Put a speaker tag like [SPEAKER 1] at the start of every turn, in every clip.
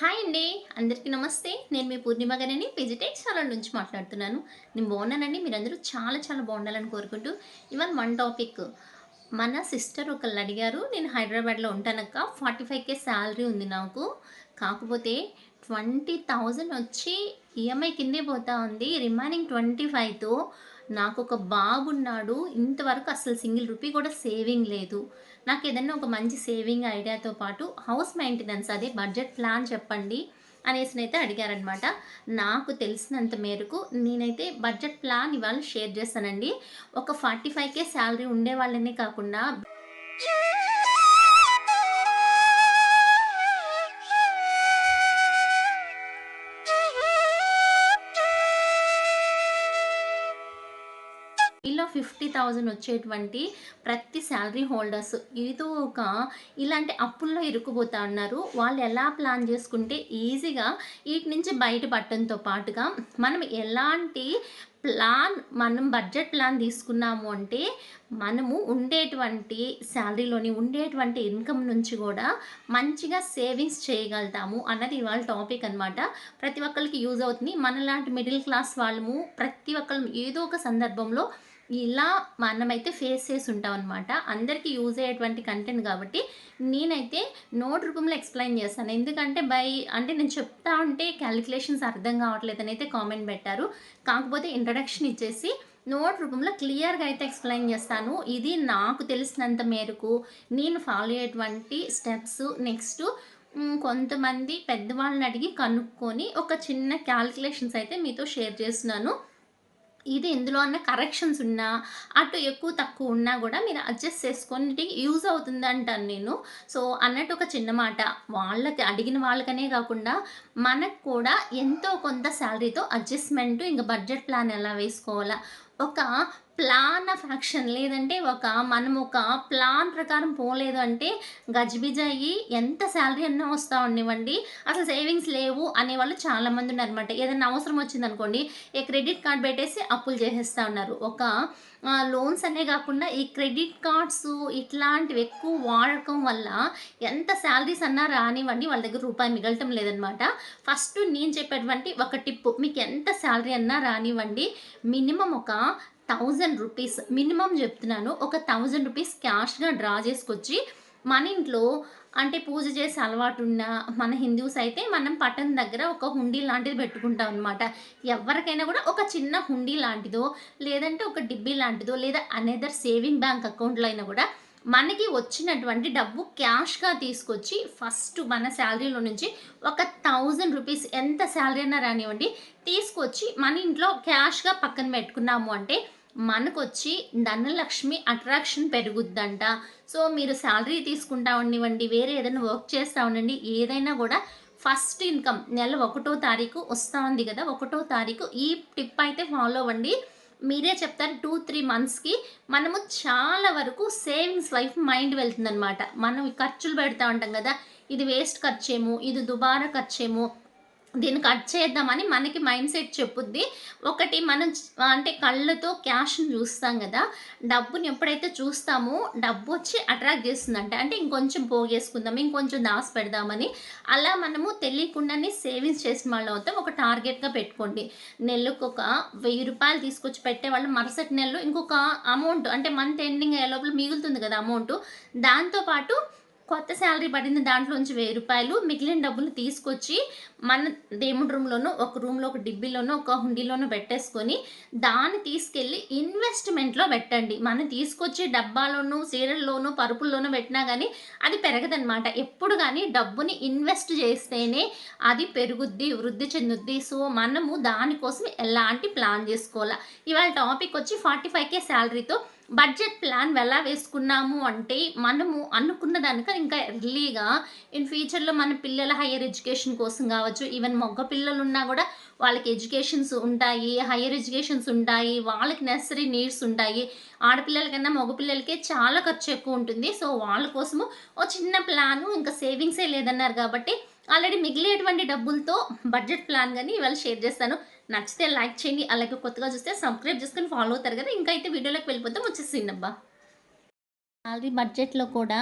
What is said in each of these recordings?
[SPEAKER 1] Hi అండి. అందరికీ నమస్తే. నేను మీ పూర్ణిమ గారిని పిజిటెక్ ఛానల్ నుంచి మాట్లాడుతున్నాను. నేను బాగున్నానండి. మీరందరూ చాలా చాలా బాగుండాలని కోరుకుంటూ ఇవన్ వన్ టాపిక్ మన సిస్టర్ ఒకళ్ళు అడిగారు. నేను హైదరాబాద్లో ఉంటానక్క. ఫార్టీ ఫైవ్ కే శాలరీ ఉంది నాకు. కాకపోతే ట్వంటీ థౌజండ్ వచ్చి ఈఎంఐ కిందే పోతా ఉంది. రిమైనింగ్ ట్వంటీ ఫైవ్తో నాకు ఒక బాబున్నాడు ఇంతవరకు అసలు సింగిల్ రూపీ కూడా సేవింగ్ లేదు. నాకు ఏదైనా ఒక మంచి సేవింగ్ ఐడియాతో పాటు హౌస్ మెయింటెనెన్స్ అదే బడ్జెట్ ప్లాన్ చెప్పండి అనేసి అయితే అడిగారనమాట నాకు తెలిసినంత మేరకు నేనైతే బడ్జెట్ ప్లాన్ ఇవాళ షేర్ చేస్తానండి. ఒక ఫార్టీ ఫైవ్ కే శాలరీ ఉండే వాళ్ళనే కాకుండా ఫిఫ్టీ థౌజండ్ వచ్చేటువంటి ప్రతి శాలరీ హోల్డర్స్. ఏదో ఒక ఇలాంటి అప్పుల్లో ఇరుక్కుపోతా ఉన్నారు. వాళ్ళు ఎలా ప్లాన్ చేసుకుంటే ఈజీగా వీటి నుంచి బయటపడటంతో పాటుగా మనం ఎలాంటి ప్లాన్ మనం బడ్జెట్ ప్లాన్ తీసుకున్నాము అంటే మనము ఉండేటువంటి శాలరీలోని ఉండేటువంటి ఇన్కమ్ నుంచి కూడా మంచిగా సేవింగ్స్ చేయగలుగుతాము అన్నది ఇవాళ టాపిక్ అనమాట ప్రతి ఒక్కరికి యూజ్ అవుతుంది. మనలాంటి మిడిల్ క్లాస్ వాళ్ళము ప్రతి ఒక్కరు ఏదో ఒక సందర్భంలో ఇలా మనమైతే ఫేస్ చేసి ఉంటాం అనమాట అందరికీ యూజ్ అయ్యేటువంటి కంటెంట్ కాబట్టి నేనైతే నోట్ రూపంలో ఎక్స్ప్లెయిన్ చేస్తాను. ఎందుకంటే బై అంటే నేను చెప్తా ఉంటే క్యాలిక్యులేషన్స్ అర్థం కావట్లేదని అయితే కామెంట్ పెట్టారు. కాకపోతే ఇంట్రడక్షన్ ఇచ్చేసి నోట్ రూపంలో క్లియర్గా అయితే ఎక్స్ప్లెయిన్ చేస్తాను. ఇది నాకు తెలిసినంత మేరకు నేను ఫాలో అయ్యేటువంటి స్టెప్స్ నెక్స్ట్ కొంతమంది పెద్దవాళ్ళని అడిగి కనుక్కొని ఒక చిన్న క్యాలిక్యులేషన్స్ అయితే మీతో షేర్ చేస్తున్నాను. ఇది ఇందులో అన్న కరెక్షన్స్ ఉన్నా అటు ఎక్కువ తక్కువ ఉన్నా కూడా మీరు అడ్జస్ట్ చేసుకొని యూజ్ అవుతుంది అంటాను నేను. సో అన్నట్టు ఒక చిన్న మాట. వాళ్ళకి అడిగిన వాళ్ళకనే కాకుండా మనకు కూడా ఎంతో కొంత శాలరీతో అడ్జస్ట్మెంట్ ఇంకా బడ్జెట్ ప్లాన్ ఎలా వేసుకోవాలా? ఒక ప్లాన్ ఆఫ్ యాక్షన్ లేదంటే ఒక మనం ఒక ప్లాన్ ప్రకారం పోలేదు అంటే గజిబిజ అయ్యి ఎంత శాలరీ అన్నా వస్తూ ఉండేవండి అసలు సేవింగ్స్ లేవు అనేవాళ్ళు చాలామంది ఉన్నారనమాట ఏదైనా అవసరం వచ్చిందనుకోండి ఈ క్రెడిట్ కార్డ్ పెట్టేసి అప్పులు చేసేస్తూ ఉన్నారు. ఒక లోన్స్ అనే కాకుండా ఈ క్రెడిట్ కార్డ్స్ ఇట్లాంటివి ఎక్కువ వాడకం వల్ల ఎంత శాలరీస్ అన్నా రానివ్వండి వాళ్ళ దగ్గర రూపాయి మిగలటం లేదనమాట. ఫస్ట్ నేను చెప్పేటువంటి ఒక టిప్ మీకు ఎంత శాలరీ అన్నా రానివ్వండి. మినిమం ఒక థౌజండ్ రూపీస్ మినిమం చెప్తున్నాను ఒక థౌజండ్ రూపీస్ క్యాష్గా డ్రా చేసుకొచ్చి మన ఇంట్లో అంటే పూజ చేసే అలవాటు ఉన్న మన హిందూస్ అయితే మనం పట్టణం దగ్గర ఒక హుండీ లాంటిది పెట్టుకుంటాం అనమాట ఎవరికైనా కూడా ఒక చిన్న హుండీ లాంటిదో లేదంటే ఒక డిబ్బీ లాంటిదో లేదా అనేదర్ సేవింగ్ బ్యాంక్ అకౌంట్లో అయినా కూడా మనకి వచ్చినటువంటి డబ్బు క్యాష్గా తీసుకొచ్చి ఫస్ట్ మన శాలరీలో నుంచి ఒక థౌజండ్ రూపీస్ ఎంత శాలరీ అయినా రానివ్వండి తీసుకొచ్చి మన ఇంట్లో క్యాష్గా పక్కన పెట్టుకున్నాము అంటే మనకు వచ్చి ధనలక్ష్మి అట్రాక్షన్ పెరుగుద్దంట. సో మీరు శాలరీ తీసుకుంటా ఉండివ్వండి వేరే ఏదైనా వర్క్ చేస్తూ ఉండండి ఏదైనా కూడా ఫస్ట్ ఇన్కమ్ నెల ఒకటో తారీఖు వస్తూ ఉంది కదా ఒకటో తారీఖు ఈ టిప్ అయితే ఫాలో అవ్వండి. మీరే చెప్తారు టూ త్రీ మంత్స్కి మనము చాలా వరకు సేవింగ్స్ వైఫ్ మైండ్ వెళ్తుందనమాట మనం ఖర్చులు పెడతా ఉంటాం కదా ఇది వేస్ట్ ఖర్చేమో ఇది దుబారా ఖర్చేమో దీన్ని కట్ చేద్దామని మనకి మైండ్ సెట్ చెప్పుద్ది. ఒకటి మనం అంటే కళ్ళతో క్యాష్ని చూస్తాం కదా డబ్బుని ఎప్పుడైతే చూస్తామో డబ్బు వచ్చి అట్రాక్ట్ చేస్తుందంట. అంటే ఇంకొంచెం పోగేసుకుందాం ఇంకొంచెం దాసి పెడదామని అలా మనము తెలియకుండానే సేవింగ్స్ చేసిన వాళ్ళు అవుతాం. ఒక టార్గెట్గా పెట్టుకోండి. నెలకు ఒక వెయ్యి రూపాయలు తీసుకొచ్చి పెట్టే వాళ్ళు. మరుసటి నెలలో ఇంకొక అమౌంట్ అంటే మంత్ ఎండింగ్ అయ్యే లోపల మిగులుతుంది కదా అమౌంట్. దాంతోపాటు కొత్త శాలరీ పడిన దాంట్లోంచి వెయ్యి రూపాయలు. మిగిలిన డబ్బులు తీసుకొచ్చి మన దేవుడి రూమ్లోనో ఒక రూమ్లో ఒక డిబ్బీలోనో ఒక హుండీలోనో పెట్టేసుకొని దాన్ని తీసుకెళ్ళి ఇన్వెస్ట్మెంట్లో పెట్టండి. మనం తీసుకొచ్చే డబ్బాలోనూ సీరల్లోనూ పరుపుల్లోనూ పెట్టినా కానీ అది పెరగదనమాట ఎప్పుడు కానీ డబ్బుని ఇన్వెస్ట్ చేస్తేనే అది పెరుగుద్ది వృద్ధి చెందుద్ది. సో మనము దానికోసం ఎలాంటి ప్లాన్ చేసుకోవాలా? ఇవాళ టాపిక్ వచ్చి ఫార్టీ ఫైవ్ కే శాలరీతో బడ్జెట్ ప్లాన్ ఎలా వేసుకున్నాము అంటే మనము అనుకున్న దానిక ఇంకా ఎర్లీగా ఇన్ ఫ్యూచర్లో మన పిల్లల హయ్యర్ ఎడ్యుకేషన్ కోసం కావచ్చు ఈవెన్ మగ పిల్లలు ఉన్నా కూడా వాళ్ళకి ఎడ్యుకేషన్స్ ఉంటాయి హయ్యర్ ఎడ్యుకేషన్స్ ఉంటాయి వాళ్ళకి నెసరీ నీడ్స్ ఉంటాయి. ఆడపిల్లలకన్నా మగపిల్లలకే చాలా ఖర్చు ఎక్కువ ఉంటుంది. సో వాళ్ళ కోసము ఓ చిన్న ప్లాను ఇంకా సేవింగ్సే లేదన్నారు కాబట్టి ఆల్రెడీ మిగిలేటువంటి డబ్బులతో బడ్జెట్ ప్లాన్ కానీ ఇవాళ షేర్ చేస్తాను. నచ్చితే లైక్ చేయండి అలాగే కొత్తగా చూస్తే సబ్స్క్రైబ్ చేసుకొని ఫాలో అవుతారు కదా. ఇంకా అయితే వీడియోలోకి వెళ్ళిపోతే వచ్చేసింది అబ్బా. శాలరీ బడ్జెట్లో కూడా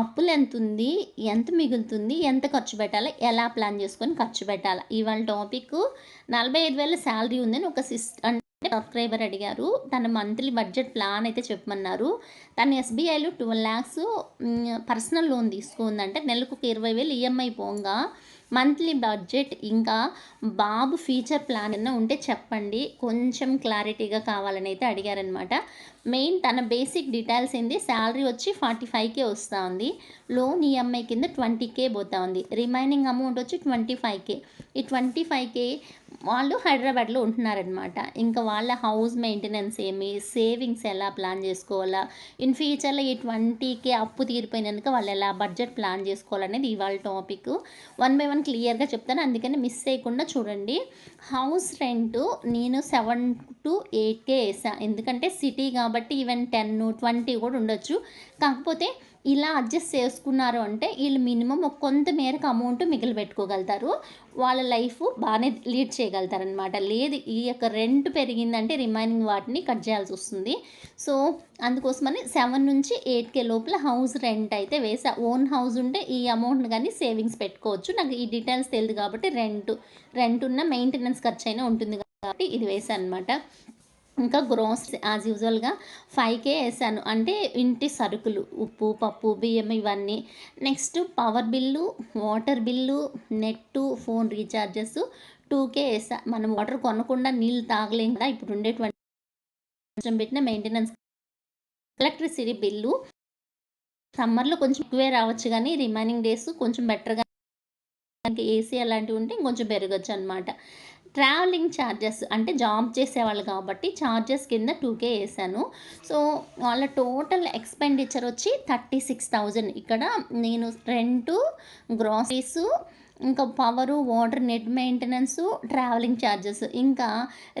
[SPEAKER 1] అప్పులు ఎంత ఉంది ఎంత మిగులుతుంది ఎంత ఖర్చు పెట్టాలి ఎలా ప్లాన్ చేసుకొని ఖర్చు పెట్టాలి. ఇవాళ టాపిక్ నలభై ఐదు వేల శాలరీ ఉందని ఒక సిస్ అంటే సబ్స్క్రైబర్ అడిగారు. తన మంత్లీ బడ్జెట్ ప్లాన్ అయితే చెప్పమన్నారు. తను ఎస్బీఐలో ట్వెల్వ్ ల్యాక్స్ పర్సనల్ లోన్ తీసుకుందంటే నెలకు ఒక ఇరవై వేలు ఈఎంఐ పోగా. మంత్లీ బడ్జెట్ ఇంకా బాబు ఫ్యూచర్ ప్లాన్ ఏమైనా ఉంటే చెప్పండి. కొంచెం క్లారిటీగా కావాలని అయితే అడిగారనమాట మెయిన్ తన బేసిక్ డీటెయిల్స్ ఏంది? శాలరీ వచ్చి ఫార్టీ ఫైవ్కే వస్తూ ఉంది లోన్ ఈఎంఐ కింద ట్వంటీకే పోతా ఉంది రిమైనింగ్ అమౌంట్ వచ్చి ట్వంటీ ఫైవ్కే ఈ ట్వంటీ ఫైవ్కే వాళ్ళు హైదరాబాద్లో ఉంటున్నారనమాట ఇంకా వాళ్ళ హౌస్ మెయింటెనెన్స్ ఏమి సేవింగ్స్ ఎలా ప్లాన్ చేసుకోవాలా? ఇన్ ఫ్యూచర్లో ఈ ట్వంటీకే అప్పు తీరిపోయినాక వాళ్ళు ఎలా బడ్జెట్ ప్లాన్ చేసుకోవాలనేది ఇవాళ టాపిక్. వన్ బై వన్ క్లియర్గా చెప్తాను. అందుకని మిస్ చేయకుండా చూడండి. హౌస్ రెంట్ నేను సెవెన్ టు ఎయిట్కే వేసా. ఎందుకంటే సిటీ కాబట్టి ఈవెన్ టెన్ ట్వంటీ కూడా ఉండొచ్చు. కాకపోతే ఇలా అడ్జస్ట్ చేసుకున్నారు అంటే వీళ్ళు మినిమం ఒక కొంత మేరకు అమౌంట్ మిగిలి పెట్టుకోగలుగుతారు వాళ్ళ లైఫ్ బాగానే లీడ్ చేయగలుగుతారనమాట లేదు ఈ యొక్క రెంట్ పెరిగిందంటే రిమైనింగ్ వాటిని కట్ చేయాల్సి వస్తుంది. సో అందుకోసమని సెవెన్ నుంచి ఎయిట్ కే లోపల హౌస్ రెంట్ అయితే వేసా. ఓన్ హౌస్ ఉంటే ఈ అమౌంట్ని కానీ సేవింగ్స్ పెట్టుకోవచ్చు. నాకు ఈ డీటెయిల్స్ తెలియదు కాబట్టి రెంట్ రెంట్ ఉన్న మెయింటెనెన్స్ ఖర్చు అయినా ఉంటుంది కాబట్టి ఇది వేసా అనమాట ఇంకా గ్రోస్ యాజ్ యూజువల్గా ఫైవ్ కే వేసాను. అంటే ఇంటి సరుకులు ఉప్పు పప్పు బియ్యం ఇవన్నీ. Next power bill water bill net phone recharges two K వేసా. మనం వాటర్ కొనకుండా నీళ్ళు తాగలేం కదా ఇప్పుడు ఉండేటువంటి కొంచెం పెట్టిన మెయింటెనెన్స్ ఎలక్ట్రిసిటీ బిల్లు సమ్మర్లో కొంచెం ఎక్కువే రావచ్చు కానీ రిమైనింగ్ డేస్ కొంచెం బెటర్గా ఏసీ అలాంటివి ఉంటే ఇంకొంచెం పెరగచ్చు అనమాట ట్రావెలింగ్ ఛార్జెస్ అంటే జాబ్ చేసేవాళ్ళు కాబట్టి ఛార్జెస్ కింద టూకే వేసాను. సో వాళ్ళ టోటల్ ఎక్స్పెండిచర్ వచ్చి థర్టీ సిక్స్ థౌజండ్. ఇక్కడ నేను రెంటు గ్రాసరీసు ఇంకా power water net maintenance travelling charges ఇంకా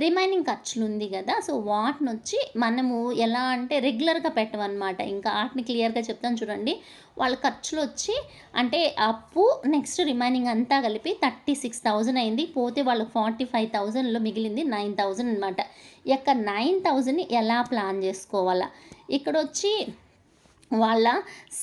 [SPEAKER 1] రిమైనింగ్ ఖర్చులు ఉంది కదా. సో వాటిని వచ్చి మనము ఎలా అంటే రెగ్యులర్గా పెట్టమన్నమాట. ఇంకా వాటిని క్లియర్గా చెప్తాను చూడండి. వాళ్ళ ఖర్చులు వచ్చి అంటే అప్పు నెక్స్ట్ రిమైనింగ్ అంతా కలిపి థర్టీ సిక్స్ థౌజండ్ అయింది. పోతే వాళ్ళకి ఫార్టీ ఫైవ్ థౌజండ్లో మిగిలింది నైన్ థౌజండ్ అనమాట ఇక నైన్ థౌజండ్ని ఎలా ప్లాన్ చేసుకోవాలా? ఇక్కడ వచ్చి వాళ్ళ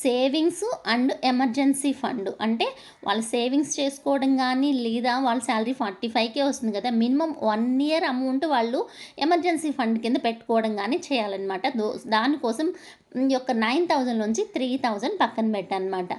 [SPEAKER 1] సేవింగ్స్ అండ్ ఎమర్జెన్సీ ఫండ్. అంటే వాళ్ళ సేవింగ్స్ చేసుకోవడం కానీ లేదా వాళ్ళ శాలరీ ఫార్టీ ఫైవ్కే వస్తుంది కదా మినిమం వన్ ఇయర్ అమౌంట్ వాళ్ళు ఎమర్జెన్సీ ఫండ్ కింద పెట్టుకోవడం కానీ చేయాలన్నమాట. దానికోసం యొక్క నైన్ థౌజండ్ నుంచి త్రీ థౌజండ్ పక్కన పెట్టనమాట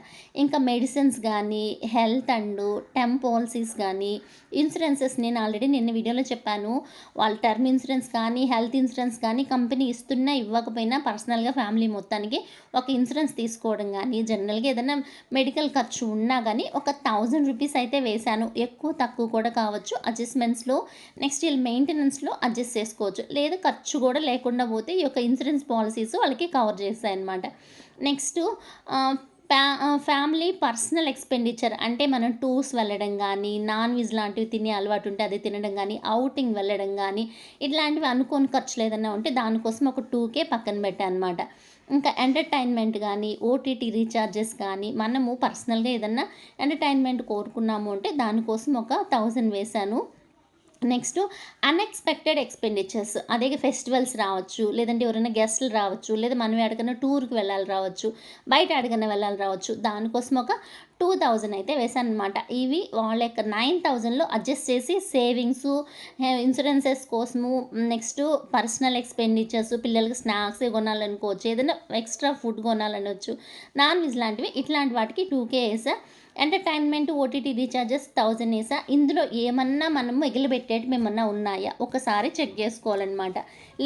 [SPEAKER 1] ఇంకా మెడిసిన్స్ కానీ హెల్త్ అండ్ టెమ్ పాలసీస్ కానీ ఇన్సూరెన్సెస్ నేను ఆల్రెడీ నిన్న వీడియోలో చెప్పాను. వాళ్ళ టర్మ్ ఇన్సూరెన్స్ కానీ హెల్త్ ఇన్సూరెన్స్ కానీ కంపెనీ ఇస్తున్నా ఇవ్వకపోయినా పర్సనల్గా ఫ్యామిలీ మొత్తానికి ఒక ఇన్సూరెన్స్ తీసుకోవడం కానీ జనరల్గా ఏదైనా మెడికల్ ఖర్చు ఉన్నా కానీ ఒక థౌజండ్ రూపీస్ అయితే వేశాను. ఎక్కువ తక్కువ కూడా కావచ్చు. అడ్జస్ట్మెంట్స్లో నెక్స్ట్ వీళ్ళు మెయింటెనెన్స్లో అడ్జస్ట్ చేసుకోవచ్చు. లేదా ఖర్చు కూడా లేకుండా పోతే ఈ యొక్క ఇన్సూరెన్స్ పాలసీస్ వాళ్ళకి కవర్ చేస్తాయి అనమాట నెక్స్ట్ ఫ్యా ఫ్యామిలీ పర్సనల్ ఎక్స్పెండిచర్ అంటే మనం టూర్స్ వెళ్ళడం కానీ నాన్ వెజ్ లాంటివి తినే అలవాటు ఉంటే అది తినడం కానీ అవుటింగ్ వెళ్ళడం కానీ ఇట్లాంటివి అనుకోని ఖర్చులు ఏదైనా ఉంటే దానికోసం ఒక టూకే పక్కన పెట్టాను అనమాట ఇంకా ఎంటర్టైన్మెంట్ కానీ ఓటీటీ రీఛార్జెస్ కానీ మనము పర్సనల్గా ఏదన్నా ఎంటర్టైన్మెంట్ కోరుకున్నాము అంటే దానికోసం ఒక థౌజండ్ వేశాను. నెక్స్ట్ అన్ఎక్స్పెక్టెడ్ ఎక్స్పెండిచర్స్ అదే ఫెస్టివల్స్ రావచ్చు లేదంటే ఎవరైనా గెస్ట్లు రావచ్చు లేదా మనం ఎక్కడికైనా టూర్కి వెళ్ళాలి రావచ్చు బయట ఎక్కడికైనా వెళ్ళాలి రావచ్చు. దానికోసం ఒక టూ థౌజండ్ అయితే వేసాను అనమాట ఇవి వాళ్ళ యొక్క నైన్ థౌజండ్లో అడ్జస్ట్ చేసి సేవింగ్స్ ఇన్సూరెన్సెస్ కోసము నెక్స్ట్ పర్సనల్ ఎక్స్పెండిచర్స్ పిల్లలకి స్నాక్స్ కొనాలనుకోవచ్చు ఏదైనా ఎక్స్ట్రా ఫుడ్ కొనాలనొచ్చు నాన్ వెజ్ లాంటివి ఇట్లాంటి వాటికి టూ కే వేసా. ఎంటర్టైన్మెంట్ ఓటీటీ రీఛార్జెస్ థౌజండ్ వేసా. ఇందులో ఏమన్నా మనం మిగిలిపెట్టేటి ఏమన్నా ఉన్నాయా? ఒకసారి చెక్ చేసుకోవాలన్నమాట.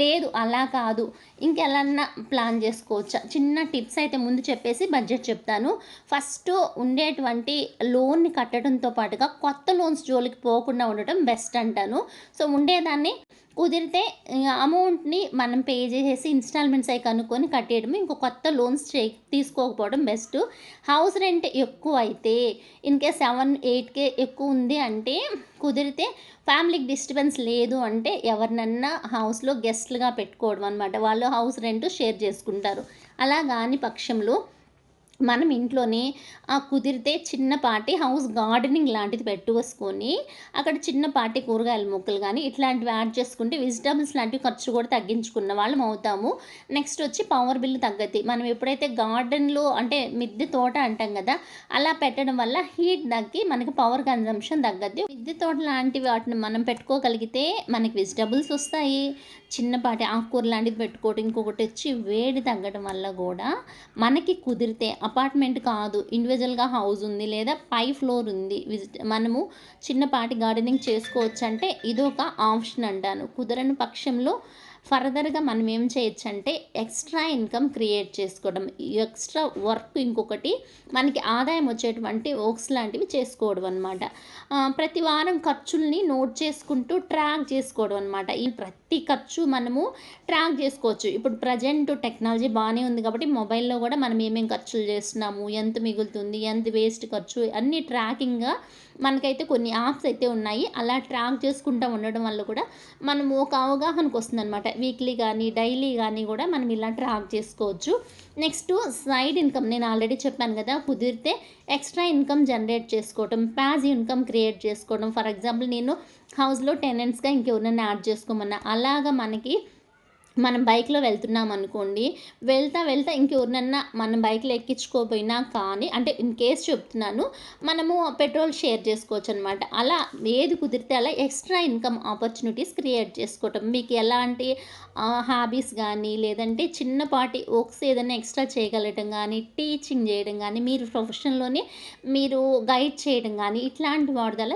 [SPEAKER 1] లేదు అలా కాదు. ఇంకెలా ప్లాన్ చేసుకోవచ్చా? చిన్న టిప్స్ అయితే ముందు చెప్పేసి బడ్జెట్ చెప్తాను. ఫస్ట్ ఉండేటువంటి లోన్ని కట్టడంతో పాటుగా కొత్త లోన్స్ జోలికి పోకుండా ఉండటం బెస్ట్ అంటాను. సో ఉండేదాన్ని కుదిరితే అమౌంట్ని మనం పే చేసేసి ఇన్స్టాల్మెంట్స్ అవి కనుక్కొని కట్టేయడం ఇంకో కొత్త లోన్స్ చే తీసుకోకపోవడం బెస్ట్ హౌస్ రెంట్ ఎక్కువ అయితే ఇన్కే సెవెన్ ఎయిట్కే ఎక్కువ ఉంది అంటే కుదిరితే ఫ్యామిలీకి డిస్టర్బెన్స్ లేదు అంటే ఎవరినన్నా హౌస్లో గెస్ట్లుగా పెట్టుకోవడం అనమాట వాళ్ళు హౌస్ రెంట్ షేర్ చేసుకుంటారు. అలా కాని పక్షంలో మనం ఇంట్లోనే ఆ కుదిరితే చిన్నపాటి హౌస్ గార్డెనింగ్ లాంటిది పెట్టుకోసుకొని అక్కడ చిన్నపాటి కూరగాయల మొక్కలు కానీ ఇట్లాంటివి యాడ్ చేసుకుంటే వెజిటబుల్స్ లాంటివి ఖర్చు కూడా తగ్గించుకున్న వాళ్ళం అవుతాము. నెక్స్ట్ వచ్చి పవర్ బిల్ తగ్గద్ది. మనం ఎప్పుడైతే గార్డెన్‌లో అంటే మిద్దె తోట అంటాం కదా అలా పెట్టడం వల్ల హీట్ తగ్గి మనకి పవర్ కన్జంప్షన్ తగ్గద్ది. మిద్దె తోట లాంటి వాటిని మనం పెట్టుకోగలిగితే మనకి వెజిటబుల్స్ వస్తాయి. చిన్నపాటి ఆకుకూర లాంటిది పెట్టుకోవడం. ఇంకొకటొచ్చి వేడి తగ్గడం వల్ల కూడా మనకి కుదిరితే అపార్ట్‌మెంట్ కాదు. ఇండివిజువల్గా హౌస్ ఉంది. లేదా పై ఫ్లోర్ ఉంది. విజిట్ మనము చిన్నపాటి గార్డెనింగ్ చేసుకోవచ్చంటే ఇదొక ఆప్షన్ అంటాను. కుదరని పక్షంలో ఫర్దర్‌గా మనం ఏం చేయొచ్చంటే ఎక్స్‌ట్రా ఇన్‌కమ్ క్రియేట్ చేసుకోవడం. ఎక్స్‌ట్రా వర్క్ ఇంకొకటి మనకి ఆదాయం వచ్చేటువంటి వర్క్స్ లాంటివి చేసుకోవడం అనమాట. ప్రతి వారం ఖర్చుల్ని నోట్ చేసుకుంటూ ట్రాక్ చేసుకోవడం అనమాట. ఈ ప్రతి ఖర్చు మనము ట్రాక్ చేసుకోవచ్చు. ఇప్పుడు ప్రజెంట్ టెక్నాలజీ బాగానే ఉంది కాబట్టి మొబైల్‌లో కూడా మనం ఏమేమి ఖర్చులు చేస్తున్నాము, ఎంత మిగులుతుంది, ఎంత వేస్ట్ ఖర్చు అన్నీ ట్రాకింగ్‌గా మనకైతే కొన్ని యాప్స్ అయితే ఉన్నాయి. అలా ట్రాక్ చేసుకుంటా ఉండడం వల్ల కూడా మనము ఒక అవగాహనకు వస్తుందన్నమాట వీక్లీ కానీ డైలీ కానీ కూడా మనం ఇలా ట్రాక్ చేసుకోవచ్చు. నెక్స్ట్ సైడ్ ఇన్‌కమ్ నేను ఆల్రెడీ చెప్పాను కదా కుదిరితే ఎక్స్‌ట్రా ఇన్‌కమ్ జనరేట్ చేసుకోవటం. ప్యాజ్ ఇన్‌కమ్ క్రియేట్ చేసుకోవడం. ఫర్ ఎగ్జాంపుల్ నేను హౌస్‌లో టెనెంట్స్‌గా ఇంకెవరినైనా యాడ్ చేసుకోమన్నా, అలాగా మనకి మనం బైక్‌లో వెళ్తున్నామనుకోండి. వెళ్తా, వెళ్తా ఇంకెవరినన్నా మనం బైక్‌లో ఎక్కించుకోపోయినా కానీ అంటే ఇన్ కేస్ చెప్తున్నాను. మనము పెట్రోల్ షేర్ చేసుకోవచ్చు అనమాట అలా ఏది కుదిరితే అలా ఎక్స్‌ట్రా ఇన్‌కమ్ ఆపర్చునిటీస్ క్రియేట్ చేసుకోవటం. మీకు ఎలాంటి హాబీస్ కానీ లేదంటే చిన్నపాటి వర్క్స్ ఏదైనా ఎక్స్‌ట్రా చేయగలటం కానీ టీచింగ్ చేయడం కానీ మీరు ప్రొఫెషన్‌లోనే మీరు గైడ్ చేయడం కానీ ఇట్లాంటి వాటిదల్ల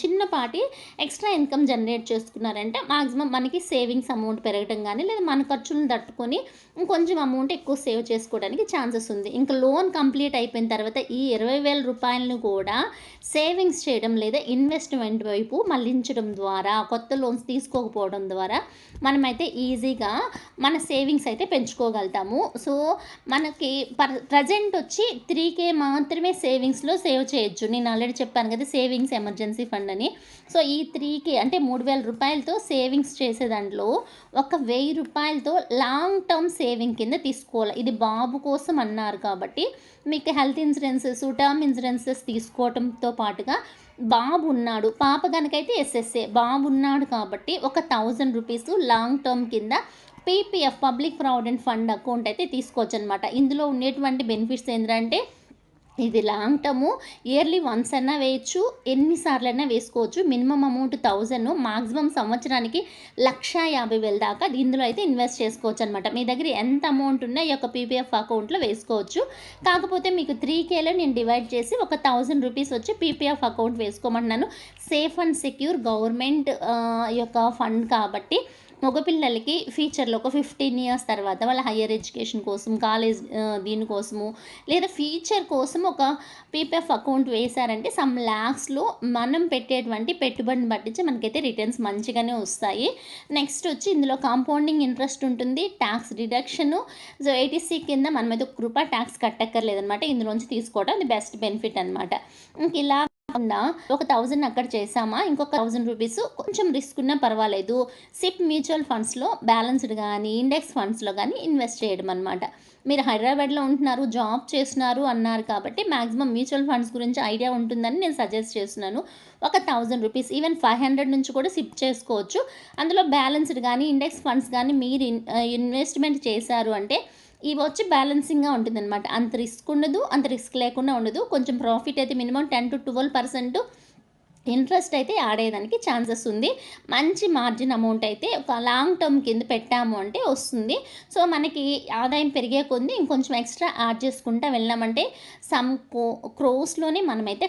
[SPEAKER 1] చిన్నపాటి ఎక్స్‌ట్రా ఇన్‌కమ్ జనరేట్ చేసుకున్నారంటే మాక్సిమం మనకి సేవింగ్స్ అమౌంట్ పెరగటం కానీ లేదా మన ఖర్చులను తట్టుకొని ఇంకొంచెం అమౌంట్ ఎక్కువ సేవ్ చేసుకోవడానికి ఛాన్సెస్ ఉంది. ఇంకా లోన్ కంప్లీట్ అయిపోయిన తర్వాత ఈ ఇరవై వేల రూపాయలను కూడా సేవింగ్స్ చేయడం లేదా ఇన్వెస్ట్‌మెంట్ వైపు మళ్ళించడం ద్వారా, కొత్త లోన్స్ తీసుకోకపోవడం ద్వారా మనమైతే ఈజీగా మన సేవింగ్స్ అయితే పెంచుకోగలుగుతాము. సో, మనకి పర్ ప్రెజెంట్ వచ్చి 3,000 మాత్రమే సేవింగ్స్‌లో సేవ్ చేయొచ్చు. నేను ఆల్రెడీ చెప్పాను కదా సేవింగ్స్ ఎమర్జెన్సీ ఫండ్ అని. సో, ఈ త్రీ కే అంటే మూడు వేల రూపాయలతో సేవింగ్స్ చేసే దాంట్లో ఒక వెయ్యి రూపాయలు 1,000తో లాంగ్ టర్మ్ సేవింగ్ కింద తీసుకోవాలి. ఇది బాబు కోసం అన్నారు కాబట్టి మీకు హెల్త్ ఇన్సూరెన్సెస్, టర్మ్ ఇన్సూరెన్సెస్ తీసుకోవటంతో పాటుగా బాబు ఉన్నాడు. పాప కనుకైతే ఎస్ఎస్ఏ. బాబు ఉన్నాడు కాబట్టి ఒక థౌజండ్ రూపీస్ లాంగ్ టర్మ్ కింద PPF public provident fund account అయితే తీసుకోవచ్చనమాట. ఇందులో ఉండేటువంటి బెనిఫిట్స్ ఏంటంటే ఇది లాంగ్ టర్ము ఇయర్లీ వన్స్ అన్నా వేయొచ్చు. ఎన్నిసార్లైనా వేసుకోవచ్చు. మినిమమ్ అమౌంట్ థౌజండ్ మాక్సిమం సంవత్సరానికి 1,50,000 దాకా ఇందులో అయితే ఇన్వెస్ట్ చేసుకోవచ్చు అనమాట మీ దగ్గర ఎంత అమౌంట్ ఉన్నా ఈ యొక్క పీపీఎఫ్ అకౌంట్‌లో వేసుకోవచ్చు. కాకపోతే మీకు 3,000లో నేను డివైడ్ చేసి ఒక థౌజండ్ రూపీస్ వచ్చి పీపీఎఫ్ అకౌంట్ వేసుకోమంటున్నాను. సేఫ్ అండ్ సెక్యూర్ గవర్నమెంట్ యొక్క ఫండ్ కాబట్టి మగపిల్లలకి ఫ్యూచర్‌లో ఒక 15 ఇయర్స్ తర్వాత వాళ్ళ హయ్యర్ ఎడ్యుకేషన్ కోసం, కాలేజ్ దీనికోసము లేదా ఫ్యూచర్ కోసం ఒక పీపీఎఫ్ అకౌంట్ వేశారంటే సమ్ ల్యాక్స్లో మనం పెట్టేటువంటి పెట్టుబడిని పట్టించి మనకైతే రిటర్న్స్ మంచిగానే వస్తాయి. నెక్స్ట్ వచ్చి ఇందులో కాంపౌండింగ్ ఇంట్రెస్ట్ ఉంటుంది. Tax deduction so, eighty C కింద మనమైతే ఒక రూపాయి టాక్స్ కట్టక్కర్లేదనమాట. ఇందులోంచి తీసుకోవడం అది బెస్ట్ బెనిఫిట్ అనమాట. ఇంక ఇలా కాకుండా ఒక థౌజండ్ అక్కడ చేసామా ఇంకొక థౌజండ్ రూపీస్ కొంచెం రిస్క్ ఉన్నా పర్వాలేదు. సిప్ మ్యూచువల్ ఫండ్స్‌లో బ్యాలెన్స్‌డ్ కానీ ఇండెక్స్ ఫండ్స్‌లో కానీ ఇన్వెస్ట్ చేయడం అనమాట. మీరు హైదరాబాద్‌లో ఉంటున్నారు, జాబ్ చేస్తున్నారు అన్నారు కాబట్టి మాక్సిమం మ్యూచువల్ ఫండ్స్ గురించి ఐడియా ఉంటుందని నేను సజెస్ట్ చేస్తున్నాను. ఒక థౌజండ్ రూపీస్ ఈవెన్ 500 నుంచి కూడా సిప్ చేసుకోవచ్చు. అందులో బ్యాలెన్స్‌డ్ కానీ ఇండెక్స్ ఫండ్స్ కానీ మీరు ఇన్వెస్ట్‌మెంట్ చేశారు అంటే ఇవి వచ్చి బ్యాలెన్సింగ్‌గా ఉంటుందనమాట. అంత రిస్క్ ఉండదు. అంత రిస్క్ లేకుండా ఉండదు. కొంచెం ప్రాఫిట్ అయితే మినిమమ్ 10-12% ఇంట్రెస్ట్ అయితే ఆడేదానికి ఛాన్సెస్ ఉంది. మంచి మార్జిన్ అమౌంట్ అయితే ఒక లాంగ్ టర్మ్ కింద పెట్టాము అంటే వస్తుంది. సో, మనకి ఆదాయం పెరిగే కొద్ది ఇంకొంచెం ఎక్స్‌ట్రా యాడ్ చేసుకుంటా వెళ్ళామంటే సమ్ కో క్రోస్లోనే మనమైతే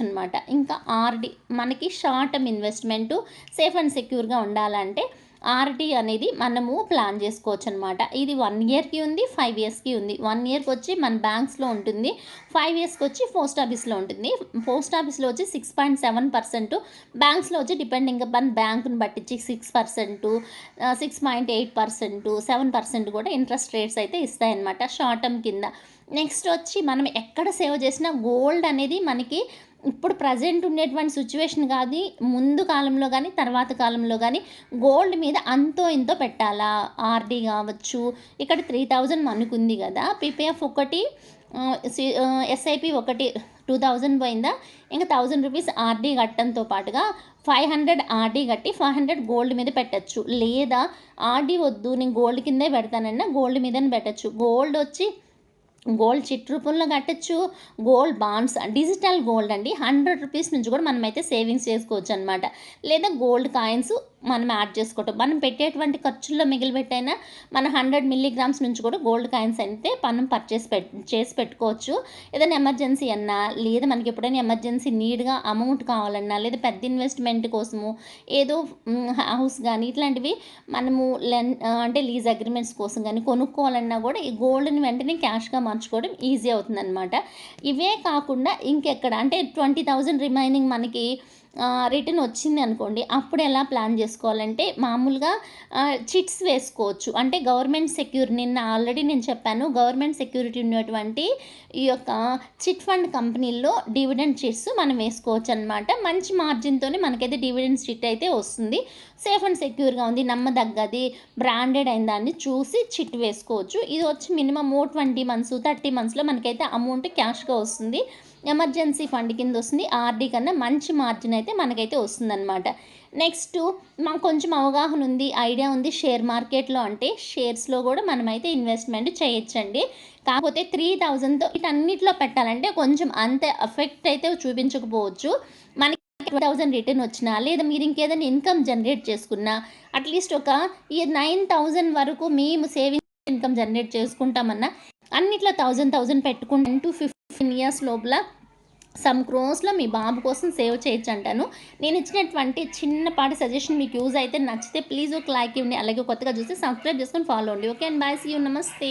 [SPEAKER 1] అనమాట ఇంకా ఆర్‌డి మనకి short term investment safe and సెక్యూర్‌గా ఉండాలంటే ఆర్డీ అనేది మనము ప్లాన్ చేసుకోవచ్చు అనమాట ఇది వన్ ఇయర్‌కి ఉంది. ఫైవ్ ఇయర్స్‌కి ఉంది. వన్ ఇయర్‌కి వచ్చి మన బ్యాంక్స్‌లో ఉంటుంది. ఫైవ్ ఇయర్స్‌కి వచ్చి పోస్ట్ ఆఫీస్‌లో ఉంటుంది. పోస్ట్ ఆఫీస్‌లో వచ్చి 6.7% బ్యాంక్స్‌లో వచ్చి డిపెండింగ్ అపాన్ బ్యాంక్‌ని బట్టించి 6% ఆహ్, 6.8%, 7% కూడా ఇంట్రెస్ట్ రేట్స్ అయితే ఇస్తాయన్నమాట షార్ట్ టర్మ్ కింద. నెక్స్ట్ వచ్చి మనం ఎక్కడ సేవ్ చేసినా గోల్డ్ అనేది మనకి ఇప్పుడు ప్రెజెంట్ ఉండేటువంటి సిచ్యువేషన్ కానీ ముందు కాలంలో కానీ తర్వాత కాలంలో కానీ గోల్డ్ మీద అంతో ఇంతో పెట్టాలా. ఆర్డీ కావచ్చు ఇక్కడ 3000 మనకుంది కదా. పీపీఎఫ్ ఒకటి ఎస్ఐపి ఒకటి టూ థౌజండ్ పోయిందా? ఇంకా థౌజండ్ రూపీస్ ఆర్డీ కట్టడంతో పాటుగా ఫైవ్ హండ్రెడ్ ఆర్డీ కట్టి ఫైవ్ హండ్రెడ్ గోల్డ్ మీద పెట్టచ్చు. లేదా ఆర్డీ వద్దు నేను గోల్డ్ కిందే పెడతానన్నా గోల్డ్ మీదనే పెట్టచ్చు. గోల్డ్ వచ్చి గోల్డ్ చిట్ రూపంలో కట్టచ్చు. గోల్డ్ బాండ్స్ డిజిటల్ గోల్డ్ అండి. హండ్రెడ్ రూపీస్ నుంచి కూడా మనమైతే సేవింగ్స్ చేసుకోవచ్చు అనమాట లేదా గోల్డ్ కాయిన్స్ మనం యాడ్ చేసుకోవటం. మనం పెట్టేటువంటి ఖర్చుల్లో మిగిలిపెట్టైనా మన హండ్రెడ్ మిల్లీగ్రామ్స్ నుంచి కూడా గోల్డ్ కాయిన్స్ అయితే మనం పర్చేస్ పెట్ చేసి పెట్టుకోవచ్చు. ఏదైనా ఎమర్జెన్సీ అన్నా లేదా మనకి ఎప్పుడైనా ఎమర్జెన్సీ నీడ్గా అమౌంట్ కావాలన్నా లేదా పెద్ద ఇన్వెస్ట్మెంట్ కోసము ఏదో హౌస్ కానీ ఇట్లాంటివి మనము లెన్ అంటే లీజ్ అగ్రిమెంట్స్ కోసం కానీ కొనుక్కోవాలన్నా కూడా ఈ గోల్డ్ని వెంటనే క్యాష్గా మార్చుకోవడం ఈజీ అవుతుందన్నమాట. ఇవే కాకుండా ఇంకెక్కడ అంటే ట్వంటీ థౌజండ్ రిమైనింగ్ మనకి రిటర్న్ వచ్చింది అనుకోండి అప్పుడు ఎలా ప్లాన్ చేసుకోవాలంటే మామూలుగా చిట్స్ వేసుకోవచ్చు. అంటే గవర్నమెంట్ సెక్యూర్ నిన్న ఆల్రెడీ నేను చెప్పాను గవర్నమెంట్ సెక్యూరిటీ ఉన్నటువంటి ఈ యొక్క చిట్ ఫండ్ కంపెనీల్లో డివిడెండ్ చిట్స్ మనం వేసుకోవచ్చు అనమాట మంచి మార్జిన్తో మనకైతే డివిడెండ్ చిట్ అయితే వస్తుంది. సేఫ్ అండ్ సెక్యూర్గా ఉంది నమ్మదగ్గది బ్రాండెడ్ అయిన దాన్ని చూసి చిట్ వేసుకోవచ్చు. ఇది వచ్చి మినిమం ఓ ట్వంటీ మంత్స్ థర్టీ మంత్స్లో మనకైతే అమౌంట్ క్యాష్గా వస్తుంది. ఎమర్జెన్సీ ఫండ్ కింద వస్తుంది ఆర్డీ కన్నా మంచి మార్జిన్ అయితే మనకైతే వస్తుందన్నమాట. నెక్స్ట్ మాకు కొంచెం అవగాహన ఉంది ఐడియా ఉంది. షేర్ మార్కెట్లో అంటే షేర్స్లో కూడా మనమైతే ఇన్వెస్ట్మెంట్ చేయొచ్చండి. కాకపోతే త్రీ థౌజండ్తో వీటన్నిటిలో పెట్టాలంటే కొంచెం అంత ఎఫెక్ట్ అయితే చూపించకపోవచ్చు. మనకి టూ థౌజండ్ రిటర్న్ వచ్చినా లేదా మీరు ఇంకేదైనా ఇన్కమ్ జనరేట్ చేసుకున్నా అట్లీస్ట్ ఒక ఈ నైన్ థౌజండ్ వరకు మేము సేవింగ్ ఇన్కమ్ జనరేట్ చేసుకుంటామన్నా అన్నిట్లో థౌజండ్ థౌజండ్ పెట్టుకుంటే టు ఫిఫ్టీన్ ఇయర్స్ లోపల సమ్ క్రోస్లో మీ బాబు కోసం సేవ్ చేయొచ్చు అంటాను నేను ఇచ్చినటువంటి చిన్నపాటి సజెషన్ మీకు యూజ్ అయితే నచ్చితే ప్లీజ్ ఒక లైక్ ఇవ్వండి. అలాగే కొత్తగా చూస్తే సబ్స్క్రైబ్ చేసుకొని ఫాలో అండి okay and bye. See you. నమస్తే.